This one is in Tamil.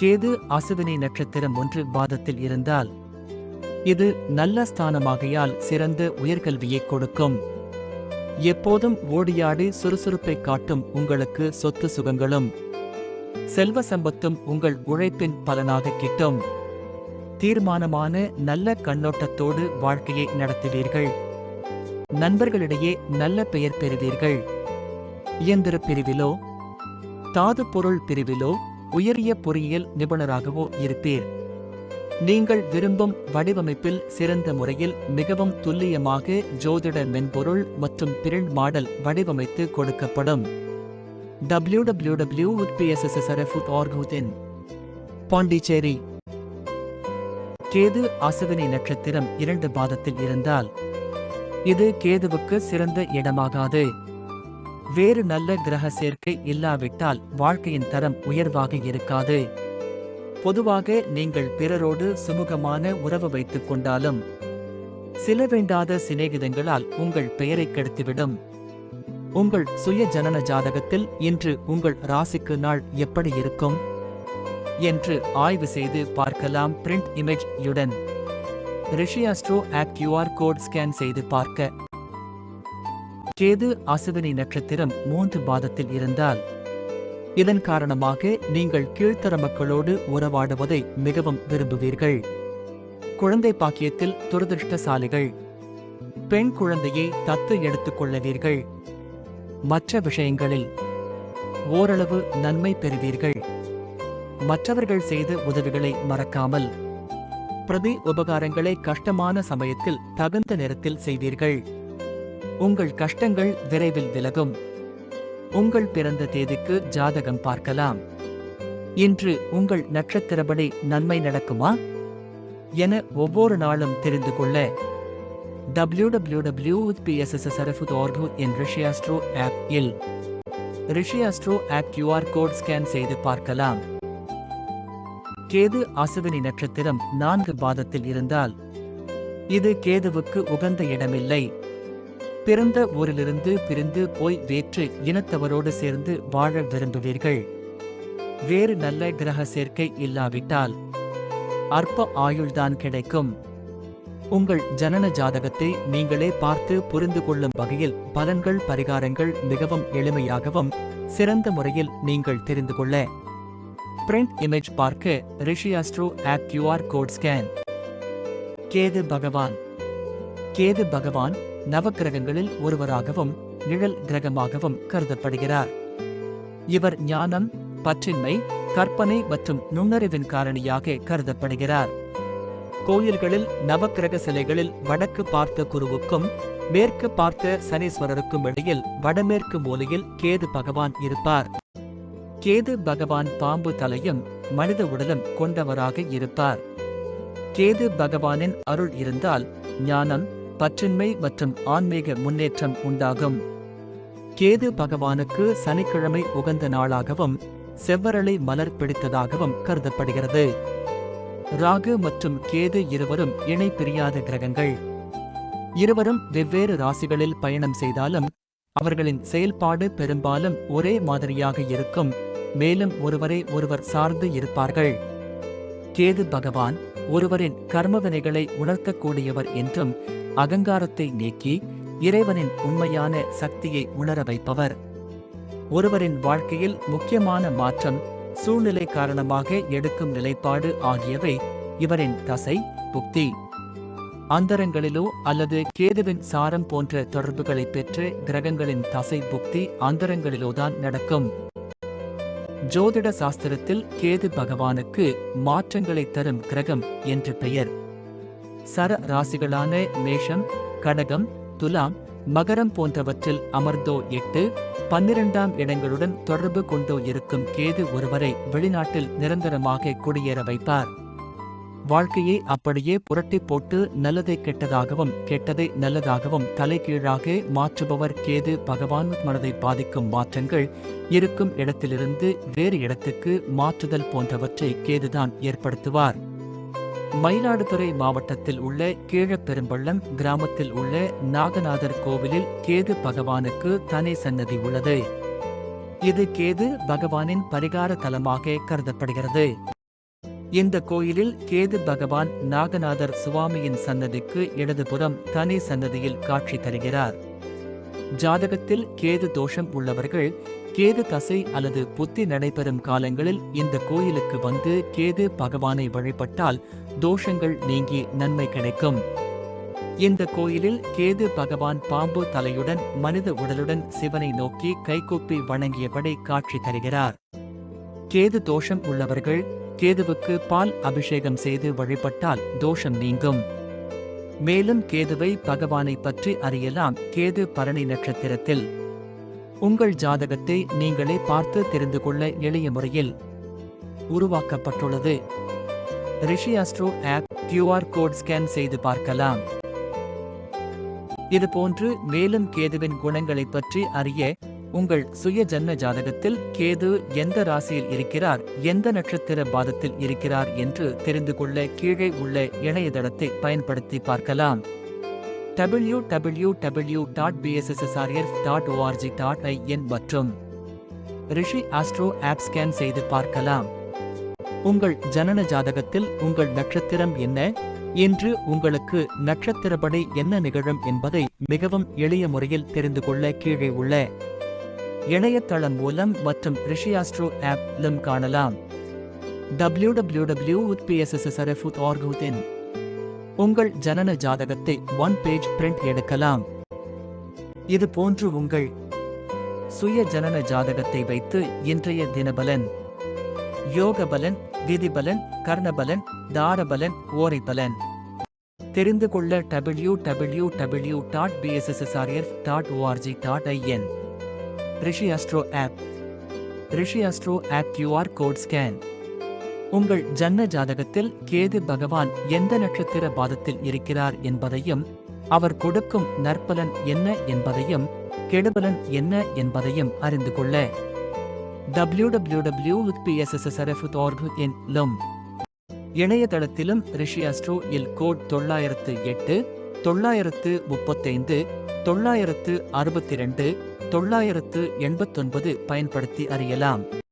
கேது அசுவினை நட்சத்திரம் ஒன்று பாதத்தில் இருந்தால் இது நல்ல ஸ்தானமாகையால் சிறந்த உயர்கல்வியை கொடுக்கும். எப்போதும் ஓடியாடி சுறுசுறுப்பை காட்டும் உங்களுக்கு சொத்து சுகங்களும். செல்வ சம்பத்தும் உங்கள் உழைப்பின் பலனாக கிட்டும். தீர்மானமான நல்ல கண்ணோட்டத்தோடு வாழ்க்கையை நடத்துவீர்கள். நண்பர்களிடையே நல்ல பெயர் பெறுவீர்கள். இயந்திர பிரிவிலோ தாது பொருள் பிரிவிலோ உயரிய பொறியியல் நிபுணராகவோ இருப்பீர். நீங்கள் விரும்பும் வடிவமைப்பில் சிறந்த முறையில் மிகவும் துல்லியமாக ஜோதிட மென்பொருள் மற்றும் பிரிண்ட் மாடல் வடிவமைத்து கொடுக்கப்படும். www.pssrf.org பாண்டிச்சேரி. கேது அசுவினி நட்சத்திரம் இரண்டு பாதத்தில் இருந்தால் இது கேதுவுக்கு சிறந்த இடமாகாது. வேறு நல்ல கிரக சேர்க்கை இல்லாவிட்டால் வாழ்க்கையின் தரம் உயர்வாக இருக்காது. பொதுவாக நீங்கள் பிறரோடு சுமூகமான உறவு வைத்துக் கொண்டாலும் சில வேண்டாத சிநேகிதங்களால் உங்கள் பெயரை கெடுத்துவிடும். உங்கள் சுய ஜனன ஜாதகத்தில் இன்று உங்கள் ராசிக்கு நாள் எப்படி இருக்கும்? என்று ஆய்வு செய்து பார்க்கலாம் பிரிண்ட் இமேஜ் யுடன். Rishi Astro app QR code scan செய்து பார்க்க. கேது அசுவினி நட்சத்திரம் மூன்று பாதத்தில் இருந்தால் இதன் காரணமாக நீங்கள் கீழ்த்தர மக்களோடு உறவாடுவதை மிகவும் விரும்புவீர்கள். குழந்தை பாக்கியத்தில் துரதிருஷ்டசாலிகள். பெண் குழந்தையை தத்து எடுத்துக் கொள்ளுவீர்கள். மற்ற விஷயங்களில் ஓரளவு நன்மை பெறுவீர்கள். மற்றவர்கள் செய்த உதவிகளை மறக்காமல் பிரதி உபகாரங்களை கஷ்டமான சமயத்தில் தகுந்த நேரத்தில் செய்வீர்கள். உங்கள் கஷ்டங்கள் விரைவில் விலகும். உங்கள் பிறந்த தேதிக்கு ஜாதகம் பார்க்கலாம். இன்று உங்கள் நட்சத்திரப்படி நன்மை நடக்குமா? என ஒவ்வொரு நாளும் தெரிந்து கொள்ள www.pssrf.org என் ரிஷியாஸ்ட்ரோ ஆப் இல் Rishi Astro app QR code scan செய்து பார்க்கலாம். கேது அசுவினி நட்சத்திரம் நான்கு பாதத்தில் இருந்தால் இது கேதுவுக்கு உகந்த இடமில்லை. பிறந்த ஊரிலிருந்து பிரிந்து போய் வேற்று இனத்தவரோடு சேர்ந்து வாழ விரும்புவீர்கள். வேறு நல்ல கிரக சேர்க்கை இல்லாவிட்டால் அற்ப ஆயுள்தான் கிடைக்கும். உங்கள் ஜனன ஜாதகத்தை நீங்களே பார்த்து புரிந்து கொள்ளும் வகையில் பலன்கள் பரிகாரங்கள் மிகவும் எளிமையாகவும் சிறந்த முறையில் நீங்கள் தெரிந்து கொள்ள. பிரிண்ட் இமேஜ் பார்க்க Rishi Astro app QR code scan Ketu Bhagavan. Ketu Bhagavan நவக்கிரகங்களில் ஒருவராகவும் நிழல் கிரகமாகவும் கருதப்படுகிறார். இவர் ஞானம் பற்றின்மை கற்பனை மற்றும் நுண்ணறிவின் காரணியாக கருதப்படுகிறார். கோயில்களில் நவக்கிரக சிலைகளில் வடக்கு பார்த்த குருவுக்கும் மேற்கு பார்த்த சனீஸ்வரருக்கும் இடையில் வடமேற்கு மூலையில் கேது பகவான் இருப்பார். கேது பகவான் பாம்பு தலையும் மனித உடலும் கொண்டவராக இருப்பார். கேது பகவானின் அருள் இருந்தால் ஞானம் பற்றின்மை மற்றும் ஆன்மீக முன்னேற்றம் உண்டாகும். கேது பகவானுக்கு சனிக்கிழமை உகந்த நாளாகவும் செவ்வரளி மலர் பிடித்ததாகவும் கருதப்படுகிறது. ராகு மற்றும் கேது இருவரும் இணை பிரியாத கிரகங்கள். இருவரும் வெவ்வேறு ராசிகளில் பயணம் செய்தாலும் அவர்களின் செயல்பாடு பெரும்பாலும் ஒரே மாதிரியாக இருக்கும். மேலும் ஒருவரை ஒருவர் சார்ந்து இருப்பார்கள். கேது பகவான் ஒருவரின் கர்மவினைகளை உணர்த்தக்கூடியவர் என்றும் அகங்காரத்தை நீக்கி இறைவனின் உண்மையான சக்தியை உணர வைப்பவர். ஒருவரின் வாழ்க்கையில் முக்கியமான மாற்றம் சூழ்நிலை காரணமாக எடுக்கும் நிலைப்பாடு ஆகியவை இவரின் தசை புக்தி. அந்தரங்களிலோ அல்லது கேதுவின் சாரம் போன்ற தொடர்புகளை பெற்று கிரகங்களின் தசை புக்தி அந்தரங்களிலோதான் நடக்கும். ஜோதிட சாஸ்திரத்தில் கேது பகவானுக்கு மாற்றங்களை தரும் கிரகம் என்று பெயர். சர ராசிகளான மேஷம் கடகம் துலாம் மகரம் போன்றவற்றில் அமர்ந்தோ எட்டு பன்னிரண்டாம் இடங்களுடன் தொடர்பு கொண்டோ இருக்கும் கேது ஒருவரை வெளிநாட்டில் நிரந்தரமாக குடியேற வைப்பார். வாழ்க்கையை அப்படியே புரட்டி போட்டு நல்லதை கெட்டதாகவும் கெட்டதை நல்லதாகவும் தலைகீழாக மாற்றுபவர் கேது பகவான் மனதை பாதிக்கும் மாற்றங்கள் இருக்கும் இடத்திலிருந்து வேறு இடத்துக்கு மாற்றுதல் போன்றவற்றை கேதுதான் ஏற்படுத்துவார். மயிலாடுதுறை மாவட்டத்தில் உள்ள கீழப்பெரும்பள்ளம் கிராமத்தில் உள்ள நாகநாதர் கோவிலில் கேது பகவானுக்கு தனி சன்னதி உள்ளது. இது கேது பகவானின் பரிகார தலமாக கருதப்படுகிறது. இந்த கோயிலில் கேது பகவான் நாகநாதர் சுவாமியின் சன்னதிக்கு இடதுபுறம் தனி சன்னதியில் காட்சி தருகிறார். ஜாதகத்தில் கேது தோஷம் உள்ளவர்கள் கேது தசை அல்லது புத்தி நடைபெறும் காலங்களில் இந்த கோயிலுக்கு வந்து கேது பகவானை வழிபட்டால் தோஷங்கள் நீங்கி நன்மை கிடைக்கும். இந்த கோயிலில் கேது பகவான் பாம்பு தலையுடன் மனித உடலுடன் சிவனை நோக்கி கைகூப்பி வணங்கியபடி காட்சி தருகிறார். கேது தோஷம் உள்ளவர்கள் கேதுவுக்கு பால் அபிஷேகம் செய்து வழிபட்டால் தோஷம் நீங்கும். மேலும் கேதுவை பகவானை பற்றி அறியலாம். கேது பரணி நட்சத்திரத்தில் உங்கள் ஜாதகத்தை நீங்களே பார்த்து தெரிந்து கொள்ள எளிய முறையில் உருவாக்கப்பட்டுள்ளது. Rishi Astro app QR code scan செய்து பார்க்கலாம். இதுபோன்று மேலும் கேதுவின் குணங்களைப் பற்றி அறிய உங்கள் சுய ஜன்ம ஜாதகத்தில் கேது எந்த ராசியில் இருக்கிறார் எந்த நட்சத்திர பாதத்தில் இருக்கிறார் என்று தெரிந்து கொள்ள கீழே உள்ள இணையதளத்தை பயன்படுத்தி பார்க்கலாம். W W W dot PSSSRF dot ORG dot IN மற்றும் ரிஷி ஆஸ்ட்ரோ ஆப் ஸ்கேன் செய்து பார்க்கலாம். உங்கள் ஜனன ஜாதகத்தில் உங்கள் நட்சத்திரம் என்ன? இன்று உங்களுக்கு நட்சத்திரப்படி என்ன நிகழும் என்பதை மிகவும் எளிய முறையில் தெரிந்து கொள்ள கீழே உள்ள இணையதளம் மூலம் மற்றும் ரிஷி ஆஸ்ட்ரோ ஆப்லும் காணலாம். டபிள்யூ டபிள்யூ டபிள்யூ இன் உங்கள் ஜனன ஜாதகத்தை ஒன் பேஜ் பிரிண்ட் எடுக்கலாம். இது போன்று உங்கள் சுய ஜனன ஜாதகத்தை வைத்து இன்றைய தினபலன் யோகபலன் விதிபலன் கர்ணபலன் தாரபலன் ஓரைபலன் தெரிந்து கொள்ள W W W dot PSSSRF dot ORG dot IN Rishi Astro app. Rishi Astro app QR code scan. உங்கள் ஜன்ன ஜாதகத்தில் கேது பகவான் எந்த நட்சத்திர பாதத்தில் இருக்கிறார் என்பதையும் அவர் கொடுக்கும் நற்பலன் என்ன என்பதையும் கெடுபலன் என்ன என்பதையும் அறிந்து கொள்ள. டபிள்யூ டபிள்யூ டபிள்யூ லும் இணையதளத்திலும் ரிஷி அஸ்ட்ரோ இல் கோட் தொள்ளாயிரத்து எட்டு தொள்ளாயிரத்து முப்பத்தைந்து தொள்ளாயிரத்து அறுபத்தி ரெண்டு தொள்ளாயிரத்து எண்பத்தொன்பது பயன்படுத்தி அறியலாம்.